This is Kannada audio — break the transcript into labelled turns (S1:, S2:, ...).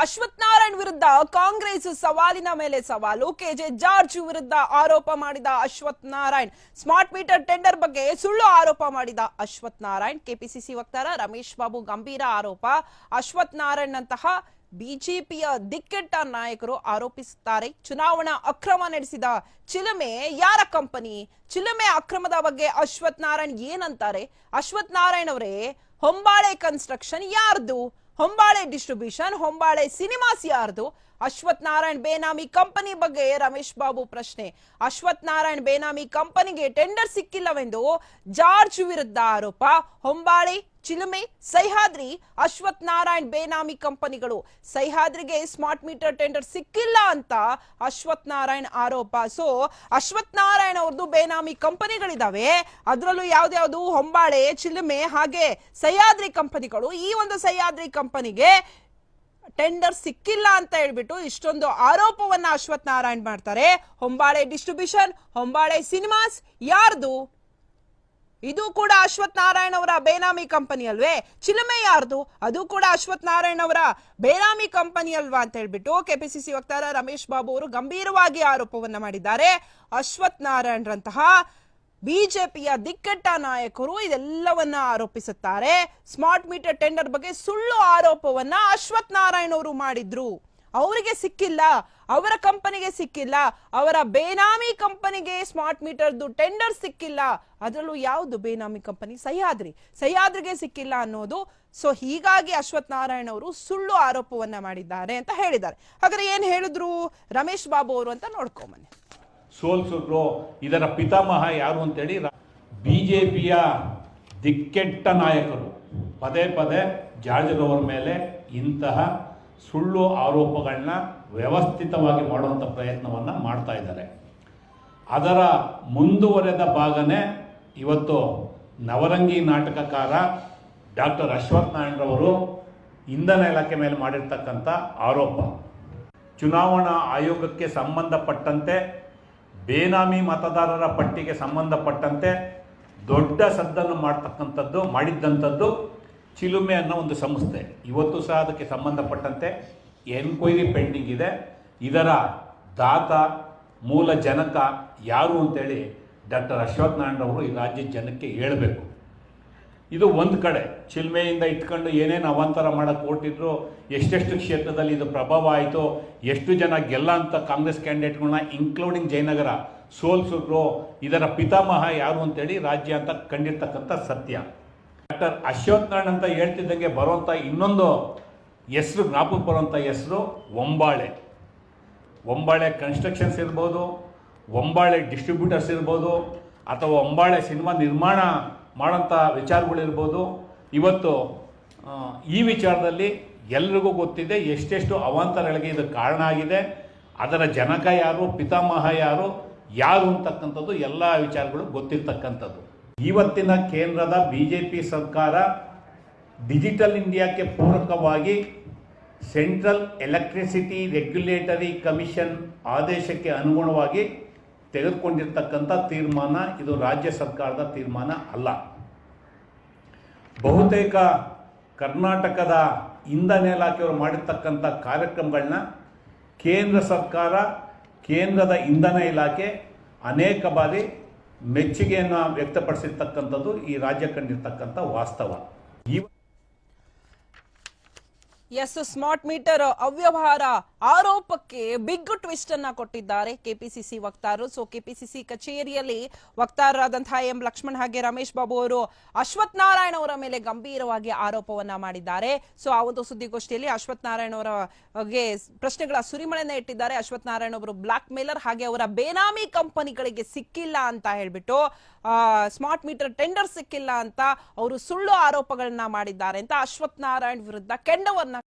S1: ಅಶ್ವಥ್ ನಾರಾಯಣ್ ವಿರುದ್ಧ ಕಾಂಗ್ರೆಸ್ ಸವಾಲಿನ ಮೇಲೆ ಸವಾಲು. ಕೆಜೆ ಜಾರ್ಜ್ ವಿರುದ್ಧ ಆರೋಪ ಮಾಡಿದ Ashwath Narayan. Smart meter tender ಬಗ್ಗೆ ಸುಳ್ಳು ಆರೋಪ ಮಾಡಿದ ಅಶ್ವಥ್ ನಾರಾಯಣ್. ಕೆಪಿಸಿಸಿ ವಕ್ತಾರ ರಮೇಶ್ ಬಾಬು ಗಂಭೀರ ಆರೋಪ. ಅಶ್ವಥ್ ನಾರಾಯಣ್ ನಂತಹ ಬಿಜೆಪಿಯ ದಿಕ್ಕೆಟ್ಟ ನಾಯಕರು ಆರೋಪಿಸುತ್ತಾರೆ. ಚುನಾವಣಾ ಅಕ್ರಮ ನಡೆಸಿದ ಚಿಲುಮೆ ಯಾರ ಕಂಪನಿ? ಚಿಲುಮೆ ಅಕ್ರಮದ ಬಗ್ಗೆ ಅಶ್ವಥ್ ನಾರಾಯಣ್ ಏನಂತಾರೆ? ಅಶ್ವಥ್ ನಾರಾಯಣ್ ಅವರೇ, ಹೊಂಬಾಳೆ ಕನ್ಸ್ಟ್ರಕ್ಷನ್ ಯಾರ್ದು? ಹೊಂಬಾಳೆ ಡಿಸ್ಟ್ರಿಬ್ಯೂಷನ್, ಹೊಂಬಾಳೆ ಸಿನಿಮಾಸ್ ಯಾರ್ದು ಅಶ್ವಥ್ ನಾರಾಯಣ್ ಬೇನಾಮಿ ಕಂಪನಿ ಬಗ್ಗೆ ರಮೇಶ್ ಬಾಬು ಪ್ರಶ್ನೆ. ಅಶ್ವಥ್ ನಾರಾಯಣ್ ಬೇನಾಮಿ ಕಂಪನಿಗೆ ಟೆಂಡರ್ ಸಿಕ್ಕಿಲ್ಲವೆಂದು ಜಾರ್ಜ್ ವಿರುದ್ಧ ಆರೋಪ. ಹೊಂಬಾಳೆ ಚಿಲುಮೆ, ಸಹ್ಯಾದ್ರಿ ಅಶ್ವಥ್ ನಾರಾಯಣ್ ಬೇನಾಮಿ ಕಂಪನಿಗಳು. ಸಹ್ಯಾದ್ರಿಗೆ ಸ್ಮಾರ್ಟ್ ಮೀಟರ್ ಟೆಂಡರ್ ಸಿಕ್ಕಿಲ್ಲ ಅಂತ ಅಶ್ವಥ್ ನಾರಾಯಣ್ ಆರೋಪ. ಸೊ ಅಶ್ವಥ್ ನಾರಾಯಣ್ ಅವ್ರದ್ದು ಬೇನಾಮಿ ಕಂಪನಿಗಳಿದಾವೆ. ಅದರಲ್ಲೂ ಯಾವ್ದ್ಯಾವ್ದು ಹೊಂಬಾಳೆ, ಚಿಲುಮೆ ಹಾಗೆ ಸಹ್ಯಾದ್ರಿ ಕಂಪನಿಗಳು. ಈ ಒಂದು ಸಹ್ಯಾದ್ರಿ ಕಂಪನಿಗೆ ಟೆಂಡರ್ ಸಿಕ್ಕಿಲ್ಲ ಅಂತ ಹೇಳ್ಬಿಟ್ಟು ಇಷ್ಟೊಂದು ಆರೋಪವನ್ನ ಅಶ್ವಥ್ ನಾರಾಯಣ್ ಮಾಡ್ತಾರೆ. ಹೊಂಬಾಳೆ ಡಿಸ್ಟ್ರಿಬ್ಯೂಷನ್, ಹೊಂಬಾಳೆ ಸಿನಿಮಾಸ್, ಯಾರ್ದು? ಇದು ಕೂಡ ಅಶ್ವಥ್ ನಾರಾಯಣ್ ಅವರ ಬೇನಾಮಿ ಕಂಪನಿ ಅಲ್ವೇ? ಚಿಲುಮೆ ಯಾರ್ದು? ಅದು ಕೂಡ ಅಶ್ವಥ್ ನಾರಾಯಣ್ ಅವರ ಬೇನಾಮಿ ಕಂಪನಿ ಅಲ್ವಾ ಅಂತ ಹೇಳ್ಬಿಟ್ಟು ಕೆಪಿಸಿಸಿ ವಕ್ತಾರ ರಮೇಶ್ ಬಾಬು ಅವರು ಗಂಭೀರವಾಗಿ ಆರೋಪವನ್ನ ಮಾಡಿದ್ದಾರೆ. ಅಶ್ವಥ್ ನಾರಾಯಣ್ರಂತಹ ಬಿಜೆಪಿಯ ದಿಕ್ಕಟ್ಟ ನಾಯಕರು ಇದೆಲ್ಲವನ್ನ ಆರೋಪಿಸುತ್ತಾರೆ. ಸ್ಮಾರ್ಟ್ ಮೀಟರ್ ಟೆಂಡರ್ ಬಗ್ಗೆ ಸುಳ್ಳು ಆರೋಪವನ್ನ ಅಶ್ವಥ್ ನಾರಾಯಣ್ ಅವರು ಮಾಡಿದ್ರು. ಅವರಿಗೆ ಸಿಕ್ಕಿಲ್ಲ, ಅವರ ಕಂಪನಿಗೆ ಸಿಕ್ಕಿಲ್ಲ, ಅವರ ಬೇನಾಮಿ ಕಂಪನಿಗೆ ಸ್ಮಾರ್ಟ್ ಮೀಟರ್ದು ಟೆಂಡರ್ ಸಿಕ್ಕಿಲ್ಲ. ಅದರಲ್ಲೂ ಯಾವುದು ಬೇನಾಮಿ ಕಂಪನಿ? ಸಹ್ಯಾದ್ರಿ. ಸಹ್ಯಾದ್ರಿಗೆ ಸಿಕ್ಕಿಲ್ಲ ಅನ್ನೋದು. ಸೊ ಹೀಗಾಗಿ ಅಶ್ವಥ್ ನಾರಾಯಣ್ ಅವರು ಸುಳ್ಳು ಆರೋಪವನ್ನ ಮಾಡಿದ್ದಾರೆ ಅಂತ ಹೇಳಿದ್ದಾರೆ. ಹಾಗಾದ್ರೆ ಏನ್ ಹೇಳಿದ್ರು? ರಮೇಶ್ ಬಾಬು ಅವರು ಅಂತ ನೋಡ್ಕೊಂಬನ್ನಿ
S2: ಸೋಲ್ಸಿದ್ರು ಇದರ ಪಿತಾಮಹ ಯಾರು ಅಂತೇಳಿ ಬಿ ಜೆ ಪಿಯ ದಿಕ್ಕೆಟ್ಟ ನಾಯಕರು. ಪದೇ ಪದೇ ಜಾರ್ಜ್ರವರ ಮೇಲೆ ಇಂತಹ ಸುಳ್ಳು ಆರೋಪಗಳನ್ನ ವ್ಯವಸ್ಥಿತವಾಗಿ ಮಾಡುವಂಥ ಪ್ರಯತ್ನವನ್ನು ಮಾಡ್ತಾ ಇದ್ದಾರೆ. ಅದರ ಮುಂದುವರೆದ ಭಾಗನೇ ಇವತ್ತು ನವರಂಗಿ ನಾಟಕಕಾರ ಡಾಕ್ಟರ್ ಅಶ್ವಥ್ ನಾರಾಯಣರವರು ಇಂಧನ ಇಲಾಖೆ ಮೇಲೆ ಮಾಡಿರ್ತಕ್ಕಂಥ ಆರೋಪ. ಚುನಾವಣಾ ಆಯೋಗಕ್ಕೆ ಸಂಬಂಧಪಟ್ಟಂತೆ, ಬೇನಾಮಿ ಮತದಾರರ ಪಟ್ಟಿಗೆ ಸಂಬಂಧಪಟ್ಟಂತೆ ದೊಡ್ಡ ಸದ್ದನ್ನು ಮಾಡ್ತಕ್ಕಂಥದ್ದು, ಮಾಡಿದ್ದಂಥದ್ದು ಚಿಲುಮೆ ಅನ್ನೋ ಒಂದು ಸಂಸ್ಥೆ. ಇವತ್ತು ಸಹ ಅದಕ್ಕೆ ಸಂಬಂಧಪಟ್ಟಂತೆ ಎನ್ಕ್ವೈರಿ ಪೆಂಡಿಂಗ್ ಇದೆ. ಇದರ ದಾತ, ಮೂಲ ಜನಕ ಯಾರು ಅಂತೇಳಿ ಡಾಕ್ಟರ್ ಅಶ್ವಥ್ ನಾರಾಯಣರವರು ಈ ರಾಜ್ಯದ ಜನಕ್ಕೆ ಹೇಳಬೇಕು. ಇದು ಒಂದು ಕಡೆ. ಚಿಲ್ಮೆಯಿಂದ ಇಟ್ಕೊಂಡು ಏನೇನು ಅವಾಂತರ ಮಾಡೋಕ್ಕೆ ಕೊಟ್ಟಿದ್ರು ಎಷ್ಟೆಷ್ಟು ಕ್ಷೇತ್ರದಲ್ಲಿ ಇದು ಪ್ರಭಾವ ಆಯಿತು, ಎಷ್ಟು ಜನ ಗೆಲ್ಲ ಅಂತ ಕಾಂಗ್ರೆಸ್ ಕ್ಯಾಂಡಿಡೇಟ್ಗಳನ್ನ ಇನ್ಕ್ಲೂಡಿಂಗ್ ಜಯನಗರ, ಸೋಲ್ಸಿದ್ರು, ಇದರ ಪಿತಾಮಹ ಯಾರು ಅಂತೇಳಿ ರಾಜ್ಯ ಅಂತ ಕಂಡಿರ್ತಕ್ಕಂಥ ಸತ್ಯ. ಡಾಕ್ಟರ್ ಅಶ್ವಥ್ ನಾರಾಯಣ್ ಅಂತ ಹೇಳ್ತಿದ್ದಂಗೆ ಬರುವಂಥ ಇನ್ನೊಂದು ಹೆಸರು ಜ್ಞಾಪಕ ಬರುವಂಥ ಹೆಸರು ಒಂಬಾಳೆ. ಒಂಬಾಳೆ ಕನ್ಸ್ಟ್ರಕ್ಷನ್ಸ್ ಇರ್ಬೋದು, ಒಂಬಾಳೆ ಡಿಸ್ಟ್ರಿಬ್ಯೂಟರ್ಸ್ ಇರ್ಬೋದು, ಅಥವಾ ಒಂಬಾಳೆ ಸಿನಿಮಾ ನಿರ್ಮಾಣ ಮಾಡೋಂಥ ವಿಚಾರಗಳಿರ್ಬೋದು. ಇವತ್ತು ಈ ವಿಚಾರದಲ್ಲಿ ಎಲ್ರಿಗೂ ಗೊತ್ತಿದೆ ಎಷ್ಟೆಷ್ಟು ಅವಾಂತರಗಳಿಗೆ ಇದು ಕಾರಣ ಆಗಿದೆ. ಅದರ ಜನಕ ಯಾರು, ಪಿತಾಮಹ ಯಾರು ಯಾರು ಅಂತಕ್ಕಂಥದ್ದು ಎಲ್ಲ ವಿಚಾರಗಳು ಗೊತ್ತಿರ್ತಕ್ಕಂಥದ್ದು. ಇವತ್ತಿನ ಕೇಂದ್ರದ ಬಿ ಜೆ ಪಿ ಸರ್ಕಾರ ಡಿಜಿಟಲ್ ಇಂಡಿಯಾಕ್ಕೆ ಪೂರಕವಾಗಿ ಸೆಂಟ್ರಲ್ ಎಲೆಕ್ಟ್ರಿಸಿಟಿ ರೆಗ್ಯುಲೇಟರಿ ಕಮಿಷನ್ ಆದೇಶಕ್ಕೆ ಅನುಗುಣವಾಗಿ ತೆಗೆದುಕೊಂಡಿರ್ತಕ್ಕಂಥ ತೀರ್ಮಾನ ಇದು ರಾಜ್ಯ ಸರ್ಕಾರದ ತೀರ್ಮಾನ ಅಲ್ಲ. ಬಹುತೇಕ ಕರ್ನಾಟಕದ ಇಂಧನ ಇಲಾಖೆಯವರು ಮಾಡಿರ್ತಕ್ಕಂಥ ಕಾರ್ಯಕ್ರಮಗಳನ್ನ ಕೇಂದ್ರ ಸರ್ಕಾರ ಕೇಂದ್ರದ ಇಂಧನ ಇಲಾಖೆ ಅನೇಕ ಬಾರಿ ಮೆಚ್ಚುಗೆಯನ್ನು ವ್ಯಕ್ತಪಡಿಸಿರ್ತಕ್ಕಂಥದ್ದು ಈ ರಾಜ್ಯ ಕಂಡಿರ್ತಕ್ಕಂಥ ವಾಸ್ತವ. ಈ
S1: ಎಸ್ ಸ್ಮಾರ್ಟ್ ಮೀಟರ್ ಅವ್ಯವಹಾರ. ಆರೋಪಕ್ಕೆ ಬಿಗ್ ಟ್ವಿಸ್ಟ್ ಅನ್ನ ಕೊಟ್ಟಿದ್ದಾರೆ ಕೆಪಿಸಿಸಿ ವಕ್ತಾರರು. ಸೊ ಕೆಪಿಸಿಸಿ ಕಚೇರಿಯಲ್ಲಿ ವಕ್ತಾರರಾದಂತಹ ಎಂ ಲಕ್ಷ್ಮಣ್ ಹಾಗೆ ರಮೇಶ್ ಬಾಬು ಅವರು ಅಶ್ವಥ್ ನಾರಾಯಣ ಅವರ ಮೇಲೆ ಗಂಭೀರವಾಗಿ ಆರೋಪವನ್ನ ಮಾಡಿದ್ದಾರೆ. ಸೊ ಆ ಒಂದು ಸುದ್ದಿಗೋಷ್ಠಿಯಲ್ಲಿ ಅಶ್ವಥ್ ನಾರಾಯಣ ಅವರ, ಗೆ ಪ್ರಶ್ನೆಗಳ ಸುರಿಮಳೆಯನ್ನ ಇಟ್ಟಿದ್ದಾರೆ. ಅಶ್ವಥ್ ನಾರಾಯಣ ಅವರು ಬ್ಲಾಕ್ ಮೇಲರ್, ಹಾಗೆ ಅವರ ಬೇನಾಮಿ ಕಂಪನಿಗಳಿಗೆ ಸಿಕ್ಕಿಲ್ಲ ಅಂತ ಹೇಳ್ಬಿಟ್ಟು ಸ್ಮಾರ್ಟ್ ಮೀಟರ್ ಟೆಂಡರ್ ಸಿಕ್ಕಿಲ್ಲ ಅಂತ ಅವರು ಸುಳ್ಳು ಆರೋಪಗಳನ್ನ ಮಾಡಿದ್ದಾರೆ ಅಂತ ಅಶ್ವಥ್ ನಾರಾಯಣ್ ವಿರುದ್ಧ ಕೆಂಡವನ್ನ